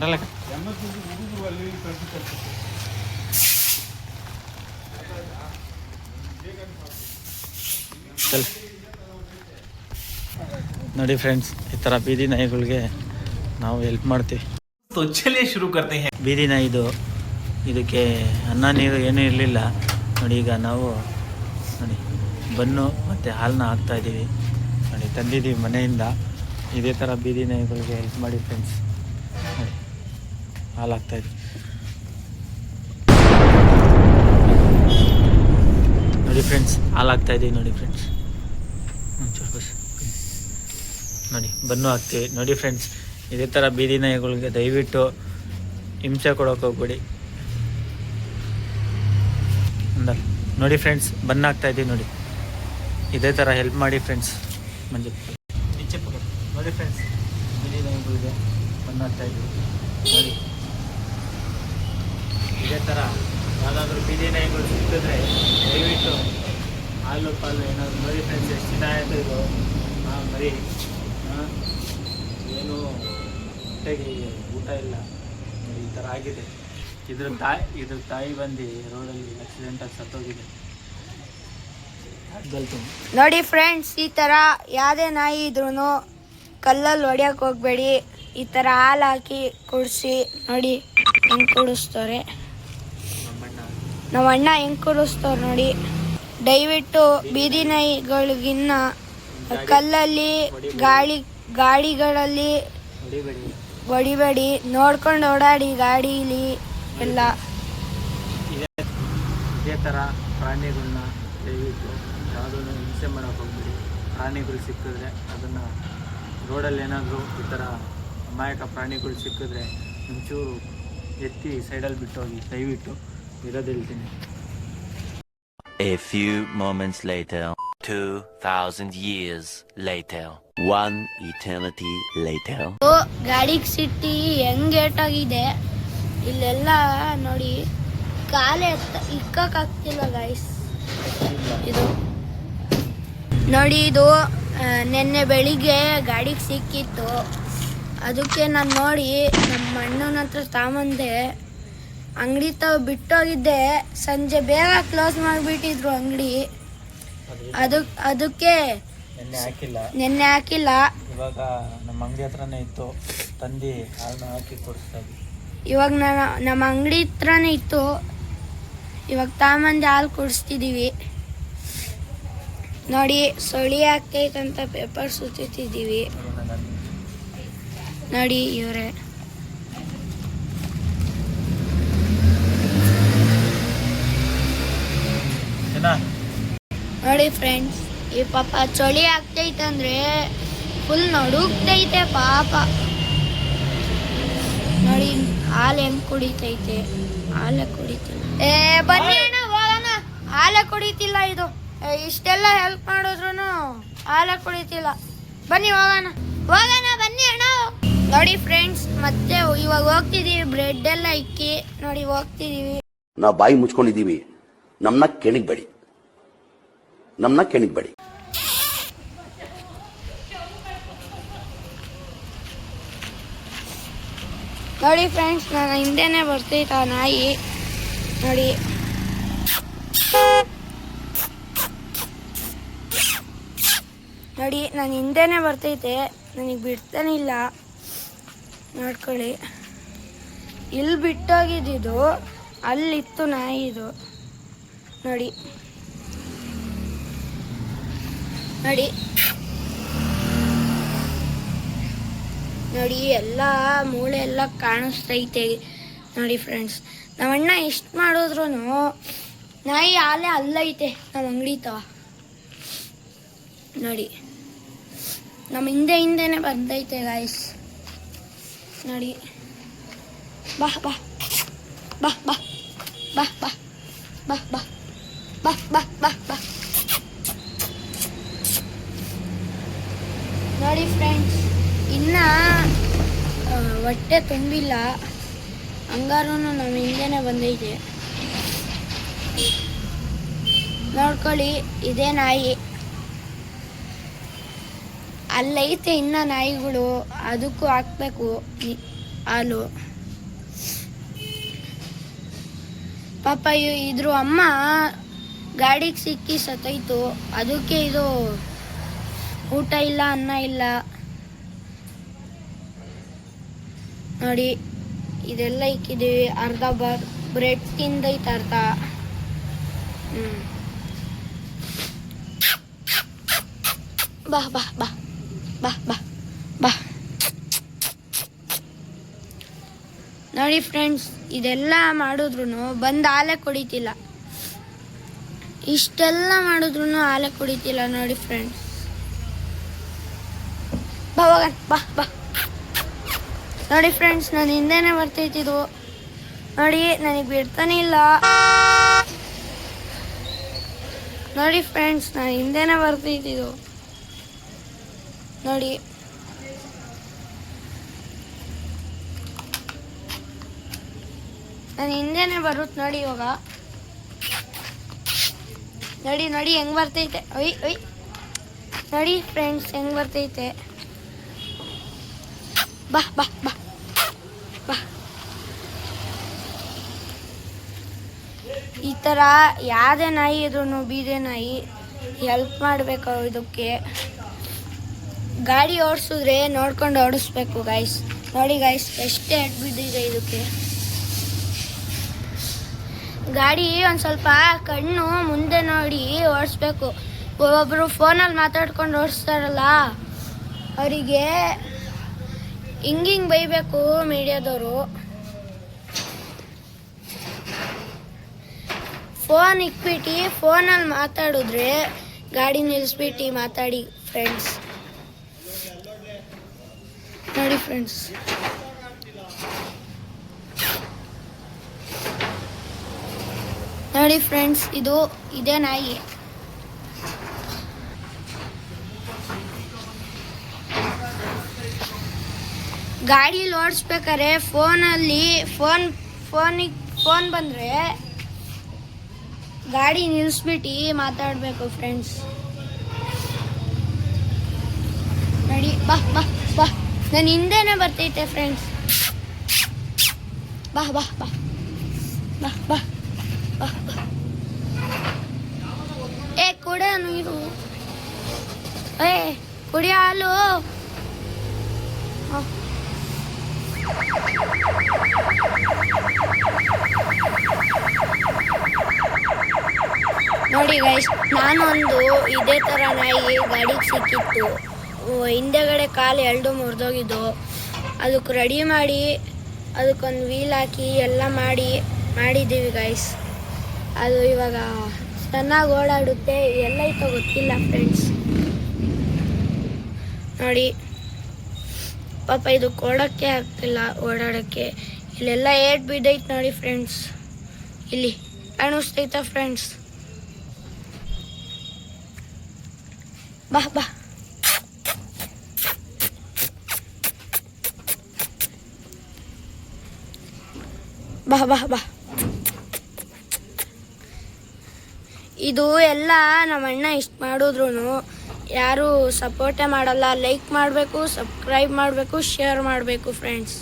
ಡಲಕ ಚಲ್ ನೋಡಿ ಫ್ರೆಂಡ್ಸ್ ಈ ಥರ ಬೀದಿ ನಾಯಿಗಳಿಗೆ ನಾವು ಹೆಲ್ಪ್ ಮಾಡ್ತೀವಿ तो चलिए शुरू करते हैं ಬೀದಿ ನಾಯಿದು ಇದಕ್ಕೆ ಅನ್ನ ನೀರು ಏನೂ ಇರಲಿಲ್ಲ ನೋಡಿ ಈಗ ನಾವು ನೋಡಿ ಬನ್ನು ಮತ್ತು ಹಾಲನ್ನ ಹಾಕ್ತಾ ಇದ್ದೀವಿ ನೋಡಿ ತಂದಿದ್ದೀವಿ ಮನೆಯಿಂದ ಇದೇ ಥರ ಬೀದಿ ನಾಯಿಗಳಿಗೆ ಹೆಲ್ಪ್ ಮಾಡಿ ಫ್ರೆಂಡ್ಸ್ ನೋಡಿ ಹಾಲು ಇದೆ. ಇದ್ದೀವಿ ನೋಡಿ ಫ್ರೆಂಡ್ಸ್ ಹಾಲಾಗ್ತಾ ಇದೆ ಇದ್ದೀವಿ ನೋಡಿ ಫ್ರೆಂಡ್ಸ್ ಒಂಚೂರು ಬಸ್. ನೋಡಿ, ಬನ್ನು ಹಾಕ್ತೀವಿ. ನೋಡಿ ಫ್ರೆಂಡ್ಸ್ ಇದೇ ಥರ ಬೀದಿ ನಾಯಿಗಳಿಗೆ ದಯವಿಟ್ಟು ಹಿಂಸೆ ಕೊಡೋಕೆ ಹೋಗ್ಬೇಡಿ. ಅಂದ ನೋಡಿ ಫ್ರೆಂಡ್ಸ್ ಬನ್ ಆಗ್ತಾ ಇದ್ದೀವಿ ನೋಡಿ. ಇದೇ ಥರ ಹೆಲ್ಪ್ ಮಾಡಿ ಫ್ರೆಂಡ್ಸ್ ಮಂಜು. ನೋಡಿ ಫ್ರೆಂಡ್ಸ್ ಬೀದಿ ನಾಯಿಗಳಿಗೆ ಬನ್ ಹಾಕ್ತಾ ಇದ್ದೀವಿ ನೋಡಿ. ಥರ ಯಾವುದಾದ್ರೂ ಬೀದಿ ನಾಯಿಗಳು ಸಿಕ್ಕಿದ್ರೆ ದಯವಿಟ್ಟು ಹಾಲು, ಪಾಲು ಏನಾದರೂ ಮರಿ ಫ್ರೆಂಡ್ಸ್ ಎಷ್ಟು ದಿನ ಆಯಿತು ಇದು. ಹಾಂ ಮರಿ. ಏನು ಹೊಟ್ಟೆಗೆ ಊಟ ಇಲ್ಲ. ಈ ಥರ ಆಗಿದೆ. ಇದ್ರ ತಾಯಿ ಇದ್ರ ತಾಯಿ ಬಂದು ರೋಡಲ್ಲಿ ಆಕ್ಸಿಡೆಂಟಾಗಿ ಸತ್ತೋಗಿದೆ. ನೋಡಿ ಫ್ರೆಂಡ್ಸ್ ಈ ಥರ ಯಾವುದೇ ನಾಯಿ ಇದ್ರೂ ಕಲ್ಲಲ್ಲಿ ಹೊಡ್ಯಕ್ಕೆ ಹೋಗ್ಬೇಡಿ. ಈ ಥರ ಹಾಲು ಹಾಕಿ ಕುಡಿಸಿ ನೋಡಿ ಹೆಂಗೆ ಕುಡಿಸ್ತಾರೆ. ನಮ್ಮ ಅಣ್ಣ ಹೆಂಗೆ ಕುಡಿಸ್ತಾರೆ ನೋಡಿ. ದಯವಿಟ್ಟು ಬೀದಿ ನಾಯಿಗಳಿಗಿನ್ನ ಕಲ್ಲಲ್ಲಿ ಗಾಳಿ, ಗಾಡಿಗಳಲ್ಲಿ ಹೊಡಿಬೇಡಿ. ನೋಡ್ಕೊಂಡು ಓಡಾಡಿ ಗಾಡೀಲಿ ಎಲ್ಲ. ಇದೇ ಥರ ಪ್ರಾಣಿಗಳನ್ನ ದಯವಿಟ್ಟು ಯಾವುದನ್ನು ಹಿಂಸೆ ಮಾಡೋಕೆ ಹೋಗ್ಬೇಡಿ. ಪ್ರಾಣಿಗಳು ಸಿಕ್ಕಿದ್ರೆ ಅದನ್ನು ರೋಡಲ್ಲಿ ಏನಾದರೂ ಈ ಥರ ಅಮಾಯಕ ಪ್ರಾಣಿಗಳು ಸಿಕ್ಕಿದ್ರೆ ಒಂಚೂರು ಎತ್ತಿ ಸೈಡಲ್ಲಿ ಬಿಟ್ಟೋಗಿ ದಯವಿಟ್ಟು ಇರೋದು ಹೇಳ್ತೀನಿ A few moments later, 2000 years later, one eternity later. ಗಾಡಿಗೆ ಸಿಟ್ಟಿ ಹೆಂಗ್ ಏಟಾಗಿದೆ? ಇಲ್ಲೆಲ್ಲ ನೋಡಿ ಕಾಲೇ ಎತ್ತ ಇಕ್ಕಕ್ಕಾಗ್ತಿಲ್ಲ ಗೈಸ್ ಇದು. ನೋಡಿ ಇದು ನಿನ್ನೆ ನೆನ್ನೆ ಬೆಳಿಗ್ಗೆ ಗಾಡಿಗೆ ಸಿಕ್ಕಿತ್ತು. ಅದಕ್ಕೆ ನಾನು ನೋಡಿ ನಮ್ಮ ಅಣ್ಣನ ಹತ್ರ ತಾಮಂದೆ ಅಂಗಡಿ ತಾವು ಬಿಟ್ಟೋಗಿದ್ದೆ. ಸಂಜೆ ಬೇಗ ಕ್ಲೋಸ್ ಮಾಡಿಬಿಟ್ಟಿದ್ರು ಅಂಗಡಿ. ಅದಕ್ಕೆ ಅದಕ್ಕೆ ನೆನ್ನೆ ಹಾಕಿಲ್ಲ. ಇವಾಗ ನಮ್ಮ ಅಂಗಡಿ ಹತ್ರನೇ ಇತ್ತು. ತಂದಿ ಹಾಲನ್ನ ಹಾಕಿ ಕೊಡಿಸ್ತಾ ಇವಾಗ ನಾನು ನಮ್ಮ ಅಂಗಡಿ ಹತ್ರನೇ ಇತ್ತು. ಇವಾಗ ತಾಮಂದಿ ಹಾಲು ಕುಡಿಸ್ತಿದ್ದೀವಿ ನೋಡಿ ಸೊಳಿ ಹಾಕೈತಂತ ಪೇಪರ್ ಸುತ್ತಿದ್ದೀವಿ ನೋಡಿ ಇವರೇ ಏನ ನೋಡಿ ಫ್ರೆಂಡ್ಸ್ ಈ ಪಾಪ ಚಳಿ ಆಗ್ತೈತಂದ್ರೆ ಫುಲ್ ನಡುಗ್ತೈತೆ ಪಾಪ. ನೋಡಿ, ಹಾಲು ಹೆಂಗ್ ಕುಡಿತೈತೆ? ಹಾಲೆ ಕುಡಿತಿಲ್ಲ. ಏ, ಬನ್ನಿ ಅಣ್ಣ, ಹೋಗೋಣ. ಹಾಲೆ ಕುಡಿತಿಲ್ಲ ಇದು. ಇಷ್ಟೆಲ್ಲ ಹೆಲ್ಪ್ ಮಾಡಿದ್ರು ಹಾಲೆ ಕುಡಿತಿಲ್ಲ. ಬನ್ನಿ, ಹೋಗೋಣ. ಹೋಗೋಣ, ಬನ್ನಿ ಅಣ್ಣ. ನೋಡಿ ಫ್ರೆಂಡ್ಸ್ ಮತ್ತೆ ಇವಾಗ ಹೋಗ್ತಿದೀವಿ ಬ್ರೆಡ್ ಎಲ್ಲ ಇಕ್ಕಿ. ನೋಡಿ, ಹೋಗ್ತಿದೀವಿ. ನಾವು ಬಾಯಿ ಮುಚ್ಕೊಂಡಿದ್ದೀವಿ. ನಮ್ಮನ್ನ ಕೆಣಿಗ್ಬೇಡಿ ನಮ್ಮನ್ನ ಕೆಣಿಗ್ಬೇಡಿ ನೋಡಿ ಫ್ರೆಂಡ್ಸ್ ನಾನು ಹಿಂದೆನೆ ಬರ್ತೈತ ಆ ನಾಯಿ. ನೋಡಿ. ನೋಡಿ, ನಾನು ಹಿಂದೆನೆ ಬರ್ತೈತೆ ನನಗೆ ಬಿಡ್ತಾನೆ ಇಲ್ಲ. ನೋಡ್ಕೊಳ್ಳಿ. ಇಲ್ಲಿ ಬಿಟ್ಟೋಗಿದ್ದು ಅಲ್ಲಿತ್ತು ನಾಯಿ ಇದು. ನೋಡಿ. ನೋಡಿ. ನೋಡಿ, ಎಲ್ಲ ಮೂಳೆ ಎಲ್ಲ ಕಾಣಿಸ್ತೈತೆ. ನೋಡಿ ಫ್ರೆಂಡ್ಸ್ ನಮ್ಮಣ್ಣ ಎಷ್ಟು ಮಾಡಿದ್ರು ನಾಯಿ ಆಲೆ ಅಲ್ಲೈತೆ ನಮ್ಮ ಅಂಗಡಿ ತವ ನೋಡಿ ನಮ್ಮ ಹಿಂದೆ ಹಿಂದೆನೆ ಬಂದೈತೆ ಗಾಯ್ಸ್ ನೋಡಿ. ಬಾ. ಬಾ ಬಾ. ಬಾ ಬಾ. ಬಾ ಬಾ. ಬಾ ಬಾ ಬಾ ಬಾ. ನೋಡಿ ಫ್ರೆಂಡ್ಸ್ ಇನ್ನ ಹೊಟ್ಟೆ ತುಂಬಿಲ್ಲ. ಹಂಗಾರೂ ನಮ್ಮ ಹಿಂದೆನೆ ಬಂದೈತೆ ನೋಡ್ಕೊಳ್ಳಿ, ಇದೇ ನಾಯಿ. ಅಲ್ಲೈತೆ ಇನ್ನ ನಾಯಿಗಳು. ಅದಕ್ಕೂ ಹಾಕ್ಬೇಕು ಹಾಲು. ಪಾಪ ಇದ್ರು ಇದ್ರ ಅಮ್ಮ ಗಾಡಿಗೆ ಸಿಕ್ಕಿ ಸತ್ತೋಯ್ತು. ಅದಕ್ಕೆ ಇದು ಊಟ ಇಲ್ಲ, ಅನ್ನ ಇಲ್ಲ. ನೋಡಿ, ಇದೆಲ್ಲ ಇಕ್ಕಿದೀವಿ ಅರ್ಧ ಬರ್ ಬ್ರೆಡ್ ತಿಂದೈತೆ ಅರ್ಧ. ಬಾ ಬಾ ಬಾ. ಬಾ ಬಾ ಬಾ. ನೋಡಿ ಫ್ರೆಂಡ್ಸ್, ಇದೆಲ್ಲ ಮಾಡಿದ್ರು ಬಂದು ಆಲೆ ಕುಡಿತಿಲ್ಲ. ಇಷ್ಟೆಲ್ಲ ಮಾಡಿದ್ರು ಆಲೆ ಕುಡಿತಿಲ್ಲ ನೋಡಿ ಫ್ರೆಂಡ್ಸ್. ಬಾ ಬಾ ನೋಡಿ ಫ್ರೆಂಡ್ಸ್ ನಾನು ಹಿಂದೆನೇ ಬರ್ತೈತಿದ್ದು ನೋಡಿ, ನನಗೆ ಬಿಡ್ತಾನೆ ಇಲ್ಲ. ನೋಡಿ ಫ್ರೆಂಡ್ಸ್ ನಾನು ಹಿಂದೆನೇ ಬರ್ತೈತಿದ್ದು ನೋಡಿ. ನಾನು ಹಿಂದೆನೆ ಬರುತ್ತೆ ನೋಡಿ ಇವಾಗ. ನೋಡಿ ನೋಡಿ, ಹೆಂಗ್ ಬರ್ತೈತೆ. ಒಯ್ ಅಯ್ ನೋಡಿ ಫ್ರೆಂಡ್ಸ್ ಹೆಂಗ್ ಬರ್ತೈತೆ. ಬಾ ಬಾ ಬಾ ಬಾ ಈ ಥರ ಯಾವುದೇ ನಾಯಿ ಇದ್ರೂ ಬೀದೆ ನಾಯಿ ಹೆಲ್ಪ್ ಮಾಡಬೇಕು ಇದಕ್ಕೆ. ಗಾಡಿ ಓಡಿಸಿದ್ರೆ ನೋಡ್ಕೊಂಡು ಓಡಿಸ್ಬೇಕು ಗಾಯ್ಸ್ ನೋಡಿ ಗಾಯ್ಸ್ ಎಷ್ಟೇ ಬಿದ್ದಿದೆ ಇದಕ್ಕೆ. ಗಾಡಿ ಒಂದು ಸ್ವಲ್ಪ ಕಣ್ಣು ಮುಂದೆ ನೋಡಿ ಓಡಿಸ್ಬೇಕು. ಒಬ್ಬೊಬ್ಬರು ಫೋನಲ್ಲಿ ಮಾತಾಡ್ಕೊಂಡು ಓಡಿಸ್ತಾರಲ್ಲ, ಅವರಿಗೆ ಹಿಂಗಿಂಗ್ ಬೈಬೇಕು ಮೀಡಿಯಾದವರು. ಫೋನ್ ಇಕ್ಬಿಟ್ಟು ಫೋನಲ್ಲಿ ಮಾತಾಡಿದ್ರೆ ಗಾಡಿ ನಿಲ್ಲಿಸ್ಬಿಟ್ಟು ಮಾತಾಡಿ ಫ್ರೆಂಡ್ಸ್. ನೋಡಿ ಫ್ರೆಂಡ್ಸ್. ನೋಡಿ ಫ್ರೆಂಡ್ಸ್, ಇದು ಇದೇ ನಾಯಿ. ಗಾಡಿ ಓಡಿಸ್ಬೇಕಾದ್ರೆ ಫೋನಲ್ಲಿ ಫೋನ್, ಫೋನಿಗೆ, ಫೋನ್ ಬಂದರೆ ಗಾಡಿ ನಿಲ್ಲಿಸ್ಬಿಟ್ಟು ಮಾತಾಡಬೇಕು ಫ್ರೆಂಡ್ಸ್ ನೋಡಿ, ಬಾ ಬಾ ಬಾ. ನಾನು ಹಿಂದೆನೇ ಬರ್ತೈತೆ ಫ್ರೆಂಡ್ಸ್ ಬಾ ಬಾ ಬಾ. ಬಾ ಬಾ ಬಾ ಬಾ. ಏ ಕೊಡ ನೀರು. ಏ, ಕುಡಿಯ ಹಾಲು. ಹ. ನೋಡಿ ಗೈಸ್ ನಾನೊಂದು ಇದೇ ಥರ ನಾಯಿ ಗಾಡಿಗೆ ಸಿಕ್ಕಿತ್ತು. ಹಿಂದೆಗಡೆ ಕಾಲು ಎರಡು ಮುರಿದೋಗಿದ್ದು. ಅದಕ್ಕೆ ರೆಡಿ ಮಾಡಿ, ಅದಕ್ಕೊಂದು ವೀಲ್ ಹಾಕಿ ಎಲ್ಲ ಮಾಡಿ, ಮಾಡಿದ್ದೀವಿ ಗೈಸ್ ಅದು ಇವಾಗ ಚೆನ್ನಾಗಿ ಓಡಾಡುತ್ತೆ. ಎಲ್ಲ ಎಲ್ಲೈತೋ ಗೊತ್ತಿಲ್ಲ ಫ್ರೆಂಡ್ಸ್ ನೋಡಿ. ಪಾಪ ಇದು ಕೊಡೋಕ್ಕೆ ಆಗ್ತಿಲ್ಲ ಓಡಾಡೋಕ್ಕೆ. ಇಲ್ಲೆಲ್ಲ ಏಟ್ ಬಿದ್ದೈತೆ ನೋಡಿ ಫ್ರೆಂಡ್ಸ್ ಇಲ್ಲಿ ಕಾಣಿಸ್ತೈತ ಫ್ರೆಂಡ್ಸ್ ಬಾ ಬಾ. ಬಾ ಬಾ ಬಾ. ಇದು ಎಲ್ಲ ನಮ್ಮ ಅಣ್ಣ ಇಷ್ಟು ಮಾಡಿದ್ರು ಯಾರು ಸಪೋರ್ಟೇ ಮಾಡಲ್ಲ. ಲೈಕ್ ಮಾಡಬೇಕು ಸಬ್ಸ್ಕ್ರೈಬ್ ಮಾಡಬೇಕು ಶೇರ್ ಮಾಡಬೇಕು ಫ್ರೆಂಡ್ಸ್